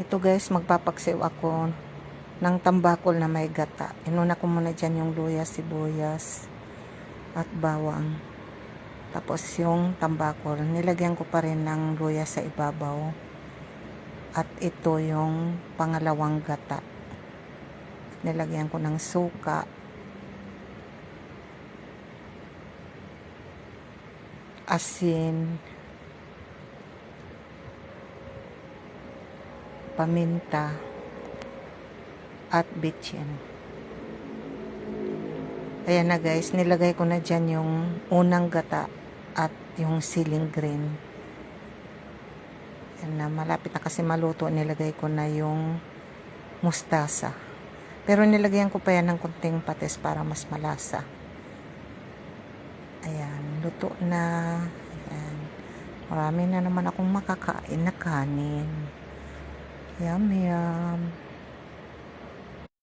Ito guys, magpapaksiw ako ng tambakol na may gata. Inuna ko muna dyan yung luya, sibuyas, at bawang. Tapos yung tambakol, nilagyan ko pa rin ng luya sa ibabaw. At ito yung pangalawang gata. Nilagyan ko ng suka. Asin. Paminta. At bitchin. Ayan na guys, nilagay ko na dyan yung unang gata at yung siling green. Ayan na, malapit na kasi maluto, nilagay ko na yung mustasa. Pero nilagyan ko pa yan ng konting patis para mas malasa. Ayan, luto na. Ayan. Marami na naman akong makakain na kanin. 杨幂啊。